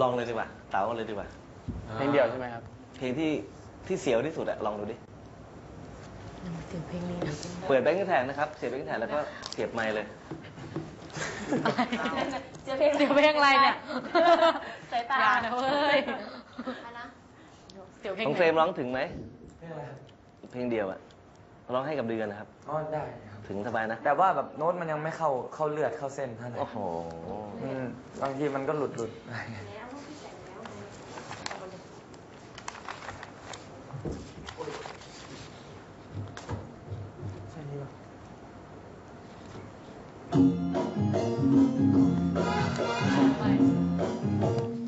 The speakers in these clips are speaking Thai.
ลองเลยดีกว่าเต๋ากันเลยดีกว่า เพลงเดียวใช่ไหมครับ เพลงที่ที่เสียวที่สุดอะลองดูดิเสียงเพลงนี้นะเปิดแบงค์แทนนะครับ เสียบแบงค์แทนแล้วก็เสียบไมค์เลยเสียงเพลงเสียงเพลงอะไรเนี่ยสายตาอย่านะเว้ย อะไรนะเสียงเพลงของไหนเฟรมร้องถึงไหมเพลงอะไรครับเพลงเดียวอะร้องให้กับเดือนนะครับอ๋อได้ครับ ถึงสบายนะแต่ว่าแบบโน้ตมันยังไม่เข้าเข้าเลือดเข้าเส้นเท่าไหร่โอ้โห อืมบางทีมันก็หลุดหลุดแล้วพี่แต่งแล้วเอามาเลย ใช่นี่ป่ะ เอ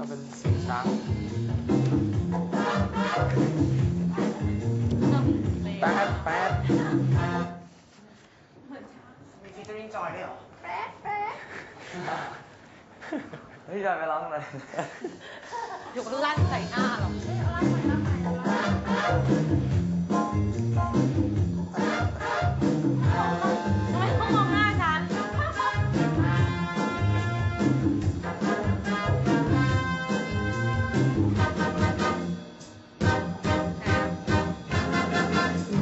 าเป็นเสียงช้างแป๊ดแป๊ดมีฟีเจอริ่งจอยด้วยเหรอเฮ้ยจอยไปร้องเลยอยู่ลั่นใส่หน้าหรอกท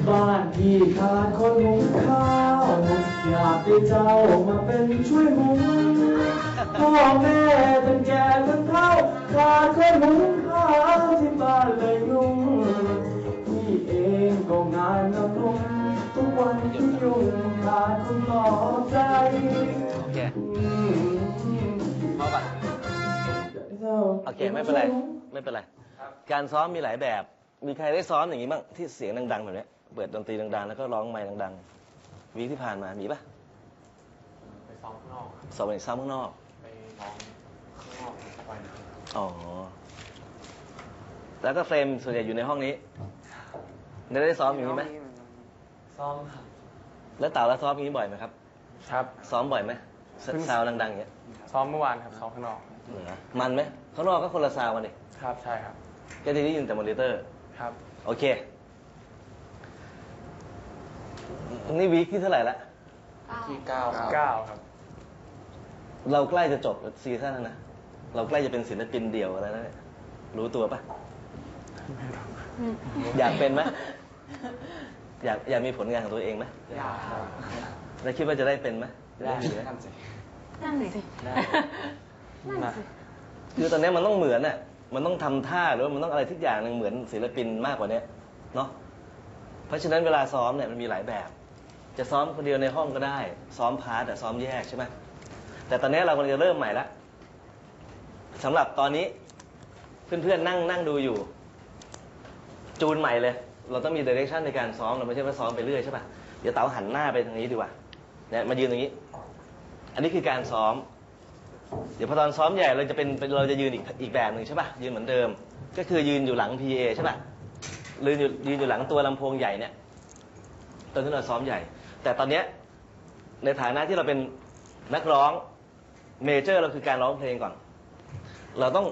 บ้านที่ขาดคนหุงข้าว อยากได้เจ้ามาเป็นช่วยหุงพ่อแม่ทั้งแก่ทั้งเฒ่าขาดคนหุงข้าวที่บ้านเลยยุ่งพี่เองก็งานหนักลงทุกวันที่ยุ่งขาดคนปลอใจโอเคอืมพอปโอเคไม่เป็นไร ไม่เป็นไร การซ้อมมีหลายแบบ มีใครได้ซ้อมอย่างนี้บ้างที่เสียงดังๆแบบนี้ เปิดดนตรีดังๆ แล้วก็ร้องไมค์ดังๆ วีคที่ผ่านมามีปะไปซ้อมข้างนอกครับซ้อมในซ้อมข้างนอก ไปร้องข้างนอกไปนะอ๋อ แล้วก็เฟรมส่วนใหญ่อยู่ในห้องนี้ได้ได้ซ้อมอย่างนี้ไหมซ้อมครับ แล้วเต่าแล้วซ้อมอย่างนี้บ่อยไหมครับ ครับ ซ้อมบ่อยไหมซซาวด์ดังๆอย่างเงี้ย ซ้อมเมื่อวานครับ ซ้อมข้างนอกเหรอมันไหมข้างนอกก็คนละซาวด์กันดิครับ ใช่ครับ ก็จะได้ยินแต่มอนิเตอร์ ครับ โอเค นี่วีคที่เท่าไหร่ละที่เก้าเก้าครับ เราใกล้จะจบซีซั่นแล้วนะ เราใกล้จะเป็นศิลปินเดี่ยวแล้วนะเนี่ยรู้ตัวปะอยากเป็นไหมอยากอยากมีผลงานของตัวเองไหมอยากครับ แล้วคิดว่าจะได้เป็นไหมจะได้มีไหมนั่นสิ นั่นสินะคือตอนนี้มันต้องเหมือนน่ะ มันต้องทำท่าหรือว่ามันต้องอะไรทุกอย่างหนึ่งเหมือนศิลปินมากกว่าเนี้ยเนาะ เพราะฉะนั้นเวลาซ้อมเนี่ยมันมีหลายแบบ จะซ้อมคนเดียวในห้องก็ได้ ซ้อมพาร์ทแต่ซ้อมแยกใช่ไหมแต่ตอนนี้เรากำลังจะเริ่มใหม่ละสำหรับตอนนี้เพื่อนๆนั่งนั่งดูอยู่ จูนใหม่เลย เราต้องมีเดเรคชันในการซ้อมเราไม่ใช่ว่าซ้อมไปเรื่อยใช่ป่ะเดี๋ยวเต๋าหันหน้าไปทางนี้ดีกว่าเนี่ยมายืนตรงนี้ อันนี้คือการซ้อม เดี๋ยวพอตอนซ้อมใหญ่เราจะเป็นเราจะยืนอีกอีกแบบหนึ่งใช่ป่ะยืนเหมือนเดิม ก็คือยืนอยู่หลัง PA ใช่ป่ะยืนอยู่ยืนอยู่หลังตัวลำโพงใหญ่เนี่ยตอนที่เราซ้อมใหญ่ แต่ตอนเนี้ยในฐานะที่เราเป็นนักร้องเมเจอร์เราคือการร้องเพลงก่อน เราต้อง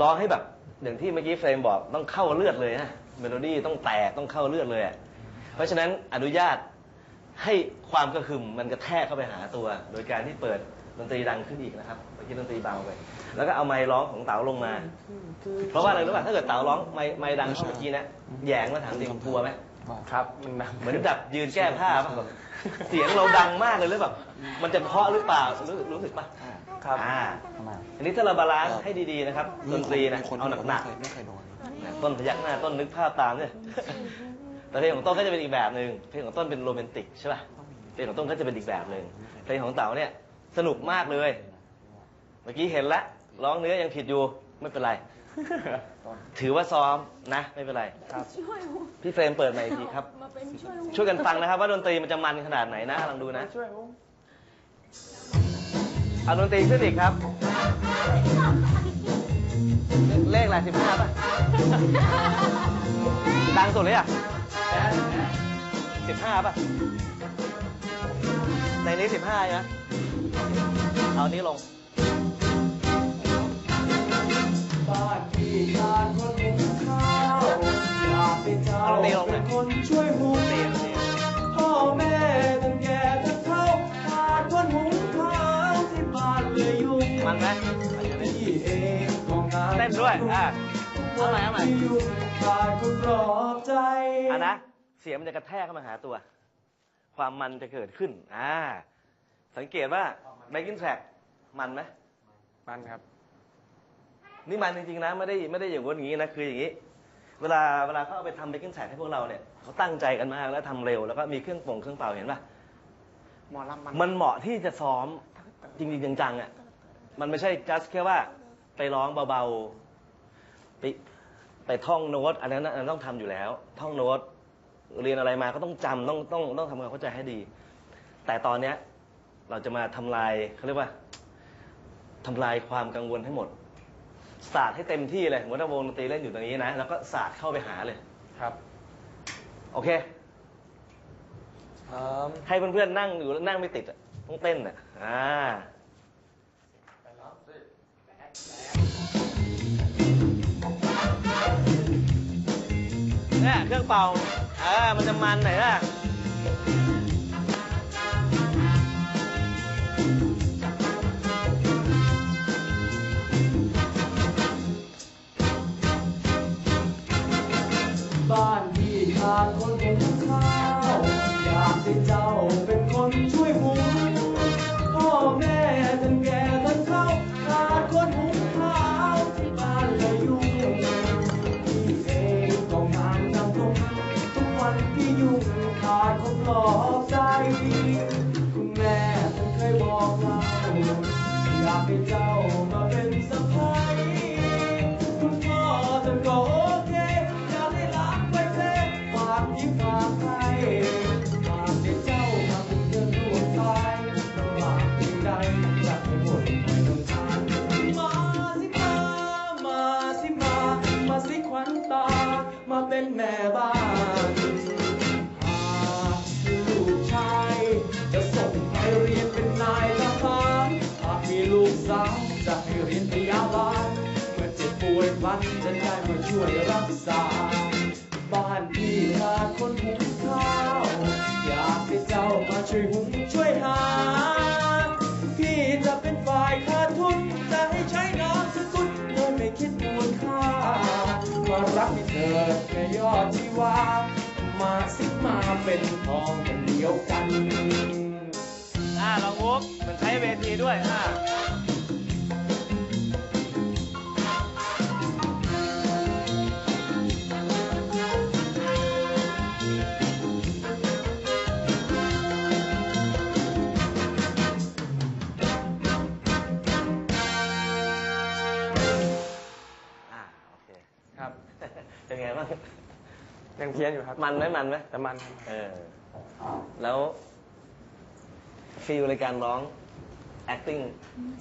ร้องให้แบบอย่างที่เมื่อกี้เฟรมบอกต้องเข้าเลือดเลยนะเมโลดี้ต้องแตกต้องเข้าเลือดเลยอะเพราะฉะนั้นอนุญาตให้ความกระหึ่มมันกระแทกเข้าไปหาตัว โดยการที่เปิดดนตรีดังขึ้นอีกนะครับเมื่อกี้ดนตรีเบาไปแล้วก็เอาไมค์ร้องของเต๋าลงมา เพราะว่าอะไรรู้ป่ะถ้าเกิดเต๋าร้องไมค์ไมค์ดังเท่าเมื่อกี้นะแหยงมาถามจริงกลัวไหม ครับมันดังเหมือนแบบยืนแก้ผ้าป่ะแบบเสียงเราดังมากเลยแล้วแบบมันจะเพราะหรือเปล่ารู้รู้สึกป่ะครับอ่าอันนี้ถ้าเราบาลานซ์ให้ดีๆนะครับดนตรีนะเอาหนักๆไม่เคยโดนต้นพยักหน้าต้นนึกภาพตามเนี่ยแต่เพลงของต้นก็จะเป็นอีกแบบหนึ่งเพลงของต้นเป็นโรแมนติกใช่ป่ะเพลงของต้นก็จะเป็นอีกแบบหนึ่งเพลงของเต๋าเนี่ยสนุกมากเลย เมื่อกี้เห็นละร้องเนื้อยังผิดอยู่ไม่เป็นไร ถือว่าซ้อมนะ ไม่เป็นไรครับพี่เฟรมเปิดใหม่อีกทีครับช่วยกันฟังนะครับ ว่าดนตรีมันจะมันขนาดไหนนะลองดูนะช่วยผมเอาดนตรีขึ้นอีกครับ เลขอะไรสิบห้าป่ะดังสุดเลยอะสิบห้าป่ะ ในนี้สิบห้านะเอานี้ลง บ้านที่ขาดคนหุงข้าวอยากได้เจ้าเป็นคนช่วยหุงพ่อแม่ทั้งแก่ทั้งเฒ่าขาดคนหุงข้าวที่บ้านเลยยุ่งมันไหมเอาอยู่ในพี่เองก็ต้นด้วยอะเอาใหม่เอาใหม่ยุ่งขาดคนปลอบใจอะนะเสียงมันจะกระแทกเข้ามาหาตัว ความมันจะเกิดขึ้นอ่าสังเกตว่าไบกินแทร็กมันไหมมันครับ นี่มันจริงๆนะไม่ได้ไม่ได้อย่างว่าอย่างนี้นะคืออย่างนี้ เวลาเวลาเขาเอาไปทำเบกกิ้งแทร็กให้พวกเราเนี่ยเขาตั้งใจกันมากแล้วทำเร็วแล้วก็มีเครื่องปรุงเครื่องเป่าเห็นป่ะหมอลำมันมันเหมาะที่จะซ้อมจริงๆจังๆอะมันไม่ใช่ just แค่ว่าไปร้องเบาๆไปไปท่องโน้ตอันนั้นน่ะอันนั้นต้องทำอยู่แล้ว ท่องโน้ตเรียนอะไรมาก็ต้องจำต้องต้องต้องทำความเข้าใจให้ดี แต่ตอนเนี้ยเราจะมาทำลายเขาเรียกว่าทำลายความกังวลให้หมด ศาสตร์ให้เต็มที่เลยสมมติว่าวงดนตรีเล่นอยู่ตรงนี้นะ แล้วก็ศาสตร์เข้าไปหาเลย ครับโอเค ครับให้เพื่อนๆนั่งอยู่แล้วนั่งไม่ติดอะต้องเต้นอะอ่าเนี่ยเครื่องเป่าเออมันจะมันหน่อยนะ อย มาเป็นแม่บ้านหากมีลูกชาย จะส่งไปเรียนเป็นนายทหารหากมีลูกสาวจะให้เรียนพยาบาลเมื่อเจ็บป่วยพลันจะได้มาช่วยรักษา บ้านพี่ขาดคนหุงข้าว อยากให้เจ้ามาช่วยหุงช่วยหา อดชีวา มาสิมาเป็นทองกันเดียวกันอ่าลองวุกมันใช้เวทีด้วยอ่าอ่าโอเคครับเป็นไงบ้าง ยังเพี้ยนอยู่ครับ มันไหมมันไหมแต่มันครับเออแล้วฟีลในการร้อง acting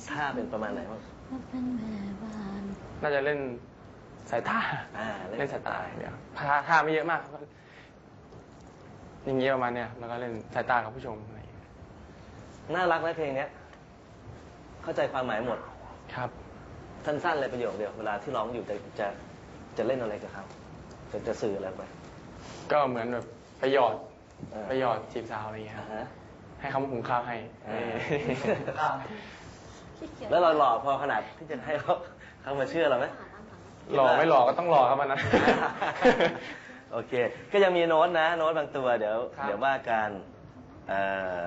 ท่าเป็นประมาณไหนบ้างน่าจะเล่นสายตาอ่าเล่นเล่นสายตาอย่างเดียวท่าท่าไม่เยอะมากครับอย่างเงี้ยประมาณเนี้ยแล้วก็เล่นสายตากับผู้ชมอะไรอย่างเงี้ยน่ารักนะเพลงเนี้ย เข้าใจความหมายหมด ครับ สั้นๆเลยประโยคเดียว เวลาที่ร้องอยู่จะจะจะเล่นอะไรกับเขาจะจะสื่ออะไรไป ก็เหมือนแบบไปหยอดเออไปหยอดจีบสาวอะไรอย่างเงี้ยคอ่ารับฮะ ให้เขามาหุงข้าวให้อ่าขี้เกียจแล้วเราหล่อพอขนาดที่จะให้เขาเขามาเชื่อเราไหมหล่อไม่หล่อก็ต้องหล่อครับมันนะโอเค ก็ยังมีโน้ตนะ โน้ตบางตัวเดี๋ยว ครับ เดี๋ยวว่ากันเอ่อ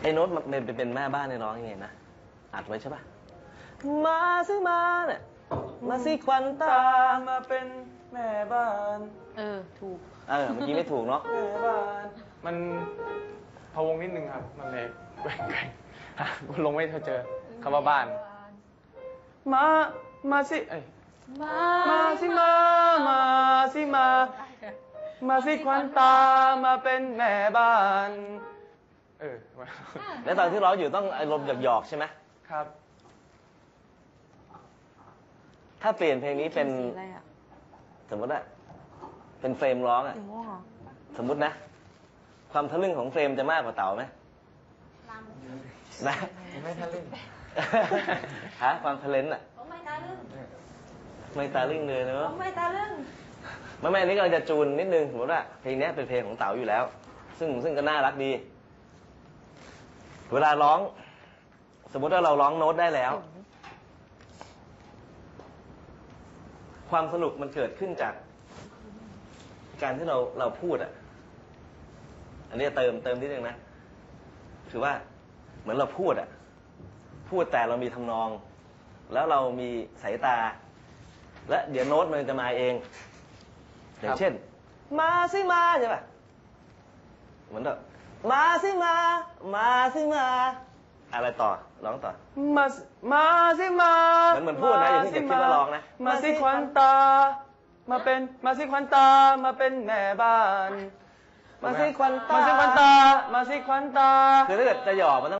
ไอ้โน้ตมันเป็นเป็นแม่บ้านในร้องยังไงนะ อัดไว้ใช่ปะมาสิมาเนี่ย มาสิควันตามาเป็นแม่บ้าน เออ ถูก เออเมื่อกี้ไม่ถูกเนาะ แม่บ้าน มันพะวงนิดนึงครับ มันเลยแกว่งแกว่งหาคุณลงไม่เจอคำว่าบ้าน มา มาสิเอ้ยมามาสิมา มาสิมา มาสิควันตามาเป็นแม่บ้าน เออ แล้วตอนที่ร้องอยู่ต้องอารมณ์หยอกๆใช่ไหมครับ ถ้าเปลี่ยนเพลงนี้เป็น สีอะไรอะสมมติอะเป็นเฟรมร้องอะสีม่วงเหรอสมมตินะ ความทะลึ่งของเฟรมจะมากกว่าเต๋าไหมนะ ไม่ทะลึ่งฮะความทะเลนอะผมไม่ตาลึงไม่ตาลึ่งเลยเนผอะ มไม่ตาลึงไม่ไม่อันนี้กำลังจะจูนนิดนึงสมมติว่าเพลงเนี้ยเป็นเพลงของเต๋าอยู่แล้ว ซึ่งซึ่งก็น่ารักดี เวลาร้อง สมมติว่าเราร้องโน้ตได้แล้ว ความสนุกมันเกิดขึ้นจาก การที่เราเราพูดอะ อันนี้เติมเติมนิดนึงนะ คือว่าเหมือนเราพูดอะ พูดแต่เรามีทำนอง แล้วเรามีสายตา และเดี๋ยวโน้ตมันจะมาเอง อย่างเช่น มาสิมาใช่ป่ะเหมือนแบบมาสิมา มาสิมา อะไรต่อ ร้องต่อ มาสิมาสิมาเหมือนเหมือนพูดนะอย่าเพิ่งอย่าคิดว่าร้องนะ มาสิควันตา มาเป็นมาสิควันตา มาเป็นแม่บ้าน มาสิควันตา มาสิควันตา มาสิควันตา คือถ้าเกิดจะหยอกมันต้อง